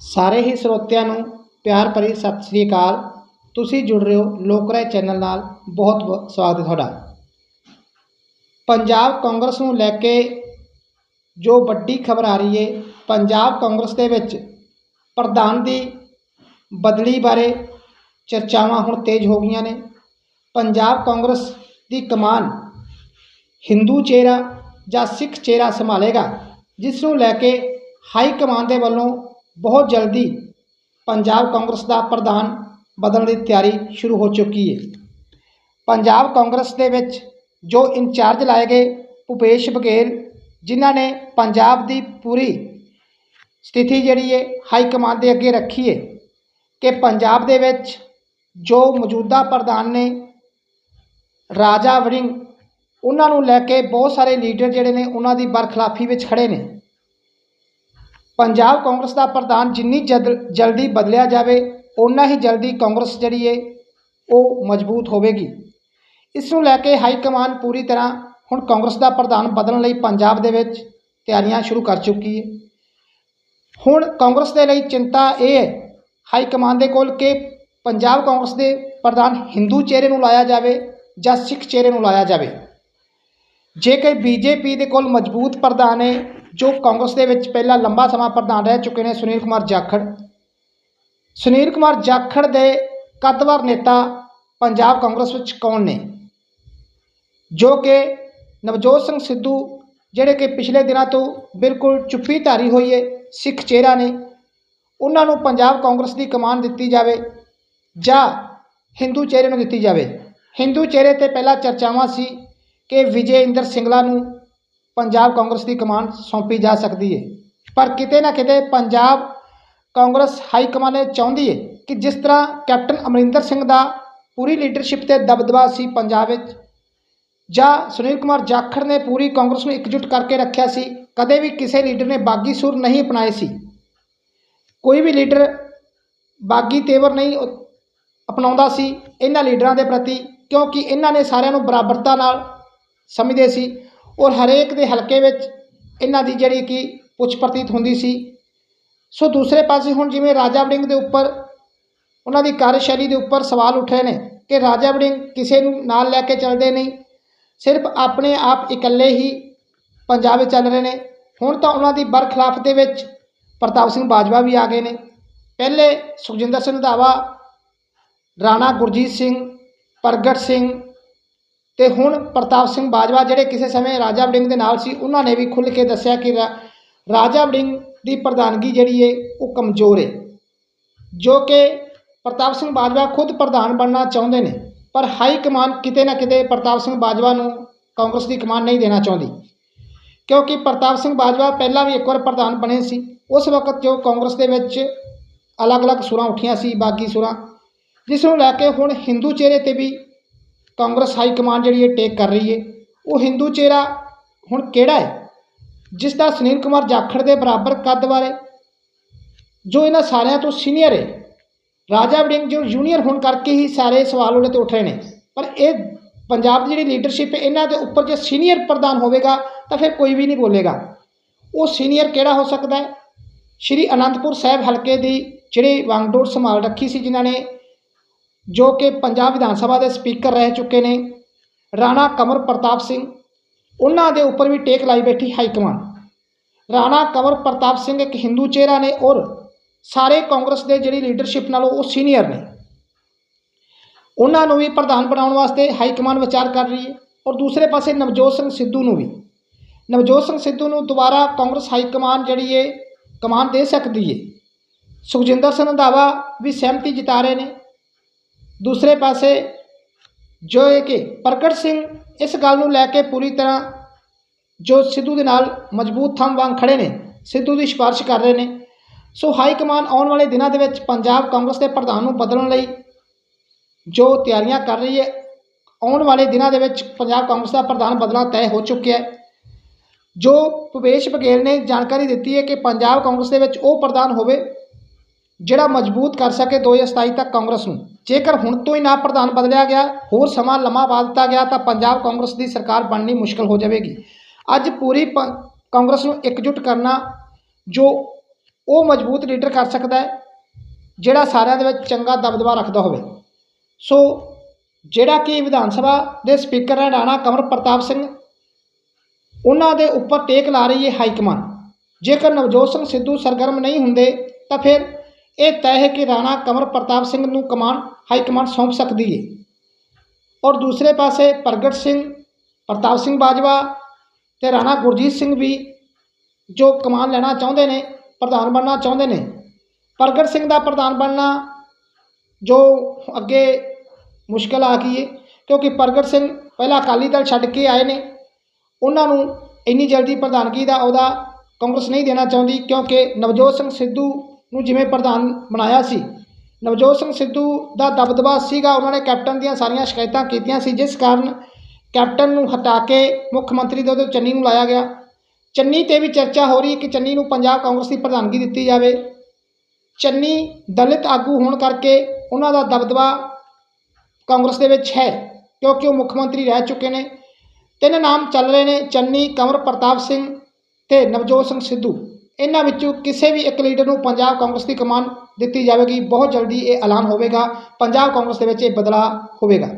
ਸਾਰੇ ਹੀ ਸਰੋਤਿਆਂ ਨੂੰ ਪਿਆਰ ਭਰੀ ਸਤਿ ਸ੍ਰੀ ਅਕਾਲ। ਤੁਸੀਂ ਜੁੜ ਰਹੇ ਹੋ ਲੋਕ ਰਾਏ ਚੈਨਲ ਨਾਲ। ਬਹੁਤ ਬਹੁਤ ਸਵਾਗਤ ਹੈ ਤੁਹਾਡਾ। ਪੰਜਾਬ ਕਾਂਗਰਸ ਨੂੰ ਲੈ ਕੇ ਜੋ ਵੱਡੀ ਖਬਰ ਆ ਰਹੀ ਹੈ ਪੰਜਾਬ ਕਾਂਗਰਸ ਦੇ ਵਿੱਚ ਪ੍ਰਧਾਨ ਦੀ ਬਦਲੀ ਬਾਰੇ ਚਰਚਾਵਾਂ ਹੁਣ ਤੇਜ਼ ਹੋ ਗਈਆਂ ਨੇ। ਪੰਜਾਬ ਕਾਂਗਰਸ ਦੀ ਕਮਾਨ ਹਿੰਦੂ ਚਿਹਰਾ ਜਾਂ ਸਿੱਖ ਚਿਹਰਾ ਸੰਭਾਲੇਗਾ, ਜਿਸ ਨੂੰ ਲੈ ਕੇ ਹਾਈ ਕਮਾਨ ਦੇ ਵੱਲੋਂ ਬਹੁਤ ਜਲਦੀ ਪੰਜਾਬ ਕਾਂਗਰਸ ਦਾ ਪ੍ਰਧਾਨ ਬਦਲਣ ਦੀ ਤਿਆਰੀ ਸ਼ੁਰੂ ਹੋ ਚੁੱਕੀ ਹੈ। ਪੰਜਾਬ ਕਾਂਗਰਸ ਦੇ ਵਿੱਚ ਜੋ ਇੰਚਾਰਜ ਲਾਏ ਗਏ ਭੁਪੇਸ਼ ਬਘੇਲ, ਜਿਨ੍ਹਾਂ ਨੇ ਪੰਜਾਬ ਦੀ ਪੂਰੀ ਸਥਿਤੀ ਜਿਹੜੀ ਹੈ ਹਾਈ ਕਮਾਨ ਦੇ ਅੱਗੇ ਰੱਖੀ ਹੈ ਕਿ ਪੰਜਾਬ ਦੇ ਵਿੱਚ ਜੋ ਮੌਜੂਦਾ ਪ੍ਰਧਾਨ ਨੇ ਰਾਜਾ ਵਰਿੰਗ ਉਹਨਾਂ ਨੂੰ ਲੈ ਕੇ ਬਹੁਤ ਸਾਰੇ ਲੀਡਰ ਜਿਹੜੇ ਨੇ ਉਹਨਾਂ ਦੀ ਬਰਖਲਾਫੀ ਵਿੱਚ ਖੜੇ ਨੇ। ਪੰਜਾਬ ਕਾਂਗਰਸ ਦਾ ਪ੍ਰਧਾਨ ਜਿੰਨੀ ਜਦ, ਜਲਦੀ ਬਦਲਿਆ ਜਾਵੇ ਉਨਾ ਹੀ ਜਲਦੀ ਕਾਂਗਰਸ ਜਿਹੜੀ ਹੈ ਉਹ ਮਜ਼ਬੂਤ ਹੋਵੇਗੀ। ਇਸ ਨੂੰ ਲੈ ਕੇ ਹਾਈ ਕਮਾਨ ਪੂਰੀ ਤਰ੍ਹਾਂ ਹੁਣ ਕਾਂਗਰਸ ਦਾ ਪ੍ਰਧਾਨ ਬਦਲਣ ਲਈ ਪੰਜਾਬ ਦੇ ਵਿੱਚ ਤਿਆਰੀਆਂ ਸ਼ੁਰੂ ਕਰ ਚੁੱਕੀ ਹੈ ਹੁਣ ਕਾਂਗਰਸ ਦੇ ਲਈ ਚਿੰਤਾ ਇਹ ਹੈ ਹਾਈ ਕਮਾਨ ਦੇ ਕੋਲ ਕਿ ਪੰਜਾਬ ਕਾਂਗਰਸ ਦੇ ਪ੍ਰਧਾਨ ਹਿੰਦੂ ਚਿਹਰੇ ਨੂੰ ਲਾਇਆ ਜਾਵੇ ਜਾਂ ਸਿੱਖ ਚਿਹਰੇ ਨੂੰ ਲਾਇਆ ਜਾਵੇ। ਜੇਕਰ ਬੀਜੇਪੀ ਦੇ ਕੋਲ ਮਜ਼ਬੂਤ ਪ੍ਰਧਾਨ ਹੈ ਜੋ ਕਾਂਗਰਸ ਦੇ ਵਿੱਚ ਪਹਿਲਾਂ ਲੰਬਾ ਸਮਾਂ ਪ੍ਰਧਾਨ ਰਹਿ ਚੁੱਕੇ ਨੇ ਸੁਨੀਲ ਕੁਮਾਰ ਜਾਖੜ। ਸੁਨੀਲ ਕੁਮਾਰ ਜਾਖੜ ਦੇ ਕੱਦਵਰ ਨੇਤਾ ਪੰਜਾਬ ਕਾਂਗਰਸ ਵਿੱਚ ਕੌਣ ਨੇ? ਜੋ ਕਿ ਨਵਜੋਤ ਸਿੰਘ ਸਿੱਧੂ, ਜਿਹੜੇ ਕਿ ਪਿਛਲੇ ਦਿਨਾਂ ਤੋਂ ਬਿਲਕੁਲ ਚੁੱਪੀ ਧਾਰੀ ਹੋਈ ਹੈ ਸਿੱਖ ਚਿਹਰਾ ਨੇ, ਉਹਨਾਂ ਨੂੰ ਪੰਜਾਬ ਕਾਂਗਰਸ ਦੀ ਕਮਾਨ ਦਿੱਤੀ ਜਾਵੇ ਜਾਂ ਹਿੰਦੂ ਚਿਹਰੇ ਨੂੰ ਦਿੱਤੀ ਜਾਵੇ। ਹਿੰਦੂ ਚਿਹਰੇ ਤੇ ਪਹਿਲਾਂ ਚਰਚਾਵਾਂ ਸੀ ਕਿ ਵਿਜੇ ਇੰਦਰ ਸਿੰਗਲਾ ਨੂੰ ਪੰਜਾਬ ਕਾਂਗਰਸ ਦੀ ਕਮਾਨ ਸੌਂਪੀ ਜਾ ਸਕਦੀ ਹੈ ਪਰ ਕਿਤੇ ਨਾ ਕਿਤੇ ਪੰਜਾਬ ਕਾਂਗਰਸ ਹਾਈ ਕਮਾਨ ਇਹ ਚਾਹੁੰਦੀ ਹੈ ਕਿ ਜਿਸ ਤਰ੍ਹਾਂ ਕੈਪਟਨ ਅਮਰਿੰਦਰ ਸਿੰਘ ਦਾ ਪੂਰੀ ਲੀਡਰਸ਼ਿਪ ਤੇ ਦਬਦਬਾ ਸੀ ਪੰਜਾਬ ਵਿੱਚ, ਜਾਂ ਸੁਨੀਲ ਕੁਮਾਰ ਜਾਖੜ ਨੇ ਪੂਰੀ ਕਾਂਗਰਸ ਨੂੰ ਇਕਜੁੱਟ ਕਰਕੇ ਰੱਖਿਆ ਸੀ, ਕਦੇ ਵੀ ਕਿਸੇ ਲੀਡਰ ਨੇ ਬਾਗੀ ਸੁਰ ਨਹੀਂ ਅਪਣਾਏ ਸੀ। ਕੋਈ ਵੀ ਲੀਡਰ ਬਾਗੀ ਤੇਵਰ ਨਹੀਂ ਅਪਣਾਉਂਦਾ ਸੀ, ਇਹਨਾਂ ਲੀਡਰਾਂ ਦੇ ਪ੍ਰਤੀ, ਕਿਉਂਕਿ ਇਹਨਾਂ ਨੇ ਸਾਰਿਆਂ ਨੂੰ ਬਰਾਬਰਤਾ ਨਾਲ ਸਮਝਦੇ ਸੀ ਔਰ ਹਰੇਕ ਦੇ ਹਲਕੇ ਵਿੱਚ ਇਹਨਾਂ ਦੀ ਜਿਹੜੀ ਕਿ ਪੁੱਛ ਪ੍ਰਤੀਤ ਹੁੰਦੀ ਸੀ। ਸੋ ਦੂਸਰੇ ਪਾਸੇ ਹੁਣ ਜਿਵੇਂ ਰਾਜਾ ਵੜਿੰਗ ਦੇ ਉੱਪਰ, ਉਹਨਾਂ ਦੀ ਕਾਰਜਸ਼ੈਲੀ ਦੇ ਉੱਪਰ ਸਵਾਲ ਉੱਠੇ ਨੇ ਕਿ ਰਾਜਾ ਵੜਿੰਗ ਕਿਸੇ ਨੂੰ ਨਾਲ ਲੈ ਕੇ ਚੱਲਦੇ ਨਹੀਂ, ਸਿਰਫ ਆਪਣੇ ਆਪ ਇਕੱਲੇ ਹੀ ਪੰਜਾਬ ਵਿੱਚ ਚੱਲ ਰਹੇ ਨੇ। ਹੁਣ ਤਾਂ ਉਹਨਾਂ ਦੀ ਬਰਖਲਾਫ ਦੇ ਵਿੱਚ ਪ੍ਰਤਾਪ ਸਿੰਘ ਬਾਜਵਾ ਵੀ ਆ ਗਏ ਨੇ। ਪਹਿਲੇ ਸੁਖਜਿੰਦਰ ਸਿੰਘ ਰੰਧਾਵਾ ਰਾਣਾ ਗੁਰਜੀਤ ਸਿੰਘ, ਪ੍ਰਗਟ ਸਿੰਘ ਤੇ ਹੁਣ ਪ੍ਰਤਾਪ ਸਿੰਘ ਬਾਜਵਾ ਜਿਹੜੇ ਕਿਸੇ ਸਮੇਂ ਰਾਜਾ ਵੜਿੰਗ ਦੇ ਨਾਲ ਸੀ, ਉਹਨਾਂ ਨੇ ਵੀ ਖੁੱਲ੍ਹ ਕੇ ਦੱਸਿਆ ਕਿ ਰਾਜਾ ਵੜਿੰਗ ਦੀ ਪ੍ਰਧਾਨਗੀ ਜਿਹੜੀ ਹੈ ਉਹ ਕਮਜ਼ੋਰ ਏ, ਜੋ ਕਿ ਪ੍ਰਤਾਪ ਸਿੰਘ ਬਾਜਵਾ ਖੁਦ ਪ੍ਰਧਾਨ ਬਣਨਾ ਚਾਹੁੰਦੇ ਨੇ, ਪਰ ਹਾਈ ਕਮਾਨ ਕਿਤੇ ਨਾ ਕਿਤੇ ਪ੍ਰਤਾਪ ਸਿੰਘ ਬਾਜਵਾ ਨੂੰ ਕਾਂਗਰਸ ਦੀ ਕਮਾਨ ਨਹੀਂ ਦੇਣਾ ਚਾਹੁੰਦੀ, ਕਿਉਂਕਿ ਪ੍ਰਤਾਪ ਸਿੰਘ ਬਾਜਵਾ ਪਹਿਲਾਂ ਵੀ ਇੱਕ ਵਾਰ ਪ੍ਰਧਾਨ ਬਣੇ ਸੀ, ਉਸ ਵਕਤ ਜੋ ਕਾਂਗਰਸ ਦੇ ਵਿੱਚ ਅਲੱਗ-ਅਲੱਗ ਸੁਰਾਂ ਉੱਠੀਆਂ ਸੀ, ਬਾਗੀ ਸੁਰਾਂ, ਜਿਸ ਨੂੰ ਲੈ ਕੇ ਹੁਣ ਹਿੰਦੂ ਚਿਹਰੇ ਤੇ ਵੀ ਕਾਂਗਰਸ ਹਾਈ ਕਮਾਂਡ ਜਿਹੜੀ ਹੈ ਟੇਕ ਕਰ ਰਹੀ ਹੈ ਉਹ ਹਿੰਦੂ ਚਿਹਰਾ ਹੁਣ ਕਿਹੜਾ ਹੈ ਜਿਸ ਦਾ ਸੁਨੀਲ ਕੁਮਾਰ ਜਾਖੜ ਦੇ ਬਰਾਬਰ ਕੱਦ ਵਾਲੇ, ਜੋ ਇਹਨਾਂ ਸਾਰਿਆਂ ਤੋਂ ਸੀਨੀਅਰ ਹੈ ਰਾਜਾ ਵੜਿੰਗ ਜੋ ਜੂਨੀਅਰ ਹੋਣ ਕਰਕੇ ਹੀ ਸਾਰੇ ਸਵਾਲ ਉਹਦੇ ਤੇ ਉੱਠ ਰਹੇ ਨੇ। ਪਰ ਇਹ ਪੰਜਾਬ ਦੀ ਜਿਹੜੀ ਲੀਡਰਸ਼ਿਪ ਹੈ ਇਹਨਾਂ ਦੇ ਉੱਪਰ ਜੇ ਸੀਨੀਅਰ ਪ੍ਰਧਾਨ ਹੋਵੇਗਾ, ਤਾਂ ਫਿਰ ਕੋਈ ਵੀ ਨਹੀਂ ਬੋਲੇਗਾ। ਉਹ ਸੀਨੀਅਰ ਕਿਹੜਾ ਹੋ ਸਕਦਾ ਹੈ ਸ਼੍ਰੀ ਅਨੰਦਪੁਰ ਸਾਹਿਬ ਹਲਕੇ ਦੀ ਜਿਹੜੀ ਵਾਂਗਡੋਰ ਸੰਭਾਲ ਰੱਖੀ ਸੀ ਜਿਨ੍ਹਾਂ ਨੇ ਜੋ ਕਿ ਪੰਜਾਬ ਵਿਧਾਨ ਸਭਾ ਦੇ ਸਪੀਕਰ ਰਹਿ ਚੁੱਕੇ ਨੇ, ਰਾਣਾ ਕਮਰ ਪ੍ਰਤਾਪ ਸਿੰਘ। ਉਹਨਾਂ ਦੇ ਉੱਪਰ ਵੀ ਟੇਕ ਲਾਈ ਬੈਠੀ ਹਾਈ ਕਮਾਨ ਰਾਣਾ ਕਮਰ ਪ੍ਰਤਾਪ ਸਿੰਘ ਇੱਕ ਹਿੰਦੂ ਚਿਹਰਾ ਨੇ ਔਰ ਸਾਰੇ ਕਾਂਗਰਸ ਦੇ ਜਿਹੜੀ ਲੀਡਰਸ਼ਿਪ ਨਾਲੋਂ ਉਹ ਸੀਨੀਅਰ ਨੇ। ਉਹਨਾਂ ਨੂੰ ਵੀ ਪ੍ਰਧਾਨ ਬਣਾਉਣ ਵਾਸਤੇ ਹਾਈ ਕਮਾਨ ਵਿਚਾਰ ਕਰ ਰਹੀ ਹੈ ਔਰ ਦੂਸਰੇ ਪਾਸੇ ਨਵਜੋਤ ਸਿੰਘ ਸਿੱਧੂ ਨੂੰ ਵੀ। ਨਵਜੋਤ ਸਿੰਘ ਸਿੱਧੂ ਨੂੰ ਦੁਬਾਰਾ ਕਾਂਗਰਸ ਹਾਈ ਕਮਾਨ ਜਿਹੜੀ ਹੈ ਕਮਾਨ ਦੇ ਸਕਦੀ ਹੈ। ਸੁਖਜਿੰਦਰ ਸਿੰਘ ਰੰਧਾਵਾ ਵੀ ਸਹਿਮਤੀ ਜਿਤਾ ਰਹੇ ਨੇ। ਦੂਸਰੇ ਪਾਸੇ ਜੋ ਹੈ ਕਿ ਪ੍ਰਗਟ ਸਿੰਘ ਇਸ ਗੱਲ ਨੂੰ ਲੈ ਕੇ ਪੂਰੀ ਤਰ੍ਹਾਂ ਜੋ ਸਿੱਧੂ ਦੇ ਨਾਲ ਮਜ਼ਬੂਤ ਥੰਮ ਵਾਂਗ ਖੜੇ ਨੇ, ਸਿੱਧੂ ਦੀ ਸਿਫਾਰਿਸ਼ ਕਰ ਰਹੇ ਨੇ। ਸੋ ਹਾਈ ਕਮਾਨ ਆਉਣ ਵਾਲੇ ਦਿਨਾਂ ਦੇ ਵਿੱਚ ਪੰਜਾਬ ਕਾਂਗਰਸ ਦੇ ਪ੍ਰਧਾਨ ਨੂੰ ਬਦਲਣ ਲਈ ਜੋ ਤਿਆਰੀਆਂ ਕਰ ਰਹੀ ਹੈ, ਆਉਣ ਵਾਲੇ ਦਿਨਾਂ ਦੇ ਵਿੱਚ ਪੰਜਾਬ ਕਾਂਗਰਸ ਦਾ ਪ੍ਰਧਾਨ ਬਦਲਣਾ ਤੈਅ ਹੋ ਚੁੱਕਿਆ ਹੈ। ਜੋ ਭੁਪੇਸ਼ ਬਘੇਲ ਨੇ ਜਾਣਕਾਰੀ ਦਿੱਤੀ ਹੈ ਕਿ ਪੰਜਾਬ ਕਾਂਗਰਸ ਦੇ ਵਿੱਚ ਉਹ ਪ੍ਰਧਾਨ ਹੋਵੇ ਜਿਹੜਾ ਮਜ਼ਬੂਤ ਕਰ ਸਕੇ 2027 ਤੱਕ ਕਾਂਗਰਸ ਨੂੰ। ਜੇਕਰ ਹੁਣ ਤੋਂ ਹੀ ਨਾ ਪ੍ਰਧਾਨ ਬਦਲਿਆ ਗਿਆ, ਹੋਰ ਸਮਾਂ ਲੰਮਾ ਪਾ ਦਿੱਤਾ ਗਿਆ ਤਾਂ ਪੰਜਾਬ ਕਾਂਗਰਸ ਦੀ ਸਰਕਾਰ ਬਣਨੀ ਮੁਸ਼ਕਲ ਹੋ ਜਾਵੇਗੀ। ਅੱਜ ਪੂਰੀ ਪ- ਕਾਂਗਰਸ ਨੂੰ ਇਕਜੁੱਟ ਕਰਨਾ ਜੋ ਉਹ ਮਜ਼ਬੂਤ ਲੀਡਰ ਕਰ ਸਕਦਾ ਹੈ, ਜਿਹੜਾ ਸਾਰਿਆਂ ਦੇ ਵਿੱਚ ਚੰਗਾ ਦਬਦਬਾ ਰੱਖਦਾ ਹੋਵੇ। ਸੋ ਜਿਹੜਾ ਕਿ ਵਿਧਾਨ ਸਭਾ ਦੇ ਸਪੀਕਰ ਹੈ ਰਾਣਾ ਕੰਵਰ ਪ੍ਰਤਾਪ ਸਿੰਘ, ਉਹਨਾਂ ਦੇ ਉੱਪਰ ਟੇਕ ਲਾ ਰਹੀ ਹੈ ਹਾਈ ਕਮਾਨ ਜੇਕਰ ਨਵਜੋਤ ਸਿੰਘ ਸਿੱਧੂ ਸਰਗਰਮ ਨਹੀਂ ਹੁੰਦੇ ਤਾਂ ਫਿਰ ਇਹ ਤੈਅ ਹੈ ਕਿ ਰਾਣਾ ਕੰਵਰ ਪ੍ਰਤਾਪ ਸਿੰਘ ਨੂੰ ਕਮਾਨ, ਹਾਈ ਕਮਾਂਡ ਸੌਂਪ ਸਕਦੀ ਹੈ ਔਰ ਦੂਸਰੇ ਪਾਸੇ ਪ੍ਰਗਟ ਸਿੰਘ, ਪ੍ਰਤਾਪ ਸਿੰਘ ਬਾਜਵਾ ਤੇ ਰਾਣਾ ਗੁਰਜੀਤ ਸਿੰਘ ਵੀ ਜੋ ਕਮਾਨ ਲੈਣਾ ਚਾਹੁੰਦੇ ਨੇ, ਪ੍ਰਧਾਨ ਬਣਨਾ ਚਾਹੁੰਦੇ ਨੇ। ਪ੍ਰਗਟ ਸਿੰਘ ਦਾ ਪ੍ਰਧਾਨ ਬਣਨਾ ਜੋ ਅੱਗੇ ਮੁਸ਼ਕਲ ਆ ਗਈ ਹੈ ਕਿਉਂਕਿ ਪ੍ਰਗਟ ਸਿੰਘ ਪਹਿਲਾਂ ਅਕਾਲੀ ਦਲ ਛੱਡ ਕੇ ਆਏ ਨੇ। ਉਹਨਾਂ ਨੂੰ ਇੰਨੀ ਜਲਦੀ ਪ੍ਰਧਾਨਗੀ ਦਾ ਅਹੁਦਾ ਕਾਂਗਰਸ ਨਹੀਂ ਦੇਣਾ ਚਾਹੁੰਦੀ, ਕਿਉਂਕਿ ਨਵਜੋਤ ਸਿੰਘ ਸਿੱਧੂ ਨੂੰ ਜਿਵੇਂ ਪ੍ਰਧਾਨ ਬਣਾਇਆ ਸੀ। ਨਵਜੋਤ ਸਿੰਘ ਸਿੱਧੂ ਦਾ ਦਬਦਬਾ ਸੀਗਾ। ਉਹਨਾਂ ਨੇ ਕੈਪਟਨ ਦੀਆਂ ਸਾਰੀਆਂ ਸ਼ਿਕਾਇਤਾਂ ਕੀਤੀਆਂ ਸੀ, ਜਿਸ ਕਾਰਨ ਕੈਪਟਨ ਨੂੰ ਹਟਾ ਕੇ ਮੁੱਖ ਮੰਤਰੀ ਦੇ ਉਹਦੇ ਚੰਨੀ ਨੂੰ ਲਾਇਆ ਗਿਆ। ਚੰਨੀ ਤੇ ਵੀ ਚਰਚਾ ਹੋ ਰਹੀ ਹੈ ਕਿ ਚੰਨੀ ਨੂੰ ਪੰਜਾਬ ਕਾਂਗਰਸ ਦੀ ਪ੍ਰਧਾਨਗੀ ਦਿੱਤੀ ਜਾਵੇ। ਚੰਨੀ ਦਲਿਤ ਆਗੂ ਹੋਣ ਕਰਕੇ ਉਹਨਾਂ ਦਾ ਦਬਦਬਾ ਕਾਂਗਰਸ ਦੇ ਵਿੱਚ ਹੈ, ਕਿਉਂਕਿ ਉਹ ਮੁੱਖ ਮੰਤਰੀ ਰਹਿ ਚੁੱਕੇ ਨੇ। ਤਿੰਨ ਨਾਮ ਚੱਲ ਰਹੇ ਨੇ, ਚੰਨੀ, ਕੰਵਰ ਪ੍ਰਤਾਪ ਸਿੰਘ ਤੇ ਨਵਜੋਤ ਸਿੰਘ ਸਿੱਧੂ। ਇਹਨਾਂ ਵਿੱਚੋਂ ਕਿਸੇ ਵੀ ਇੱਕ ਲੀਡਰ ਨੂੰ ਪੰਜਾਬ ਕਾਂਗਰਸ ਦੀ ਕਮਾਨ ਦਿੱਤੀ ਜਾਵੇਗੀ। ਬਹੁਤ ਜਲਦੀ ਇਹ ਐਲਾਨ ਹੋਵੇਗਾ। ਪੰਜਾਬ ਕਾਂਗਰਸ ਦੇ ਵਿੱਚ ਇਹ ਬਦਲਾਅ ਹੋਵੇਗਾ।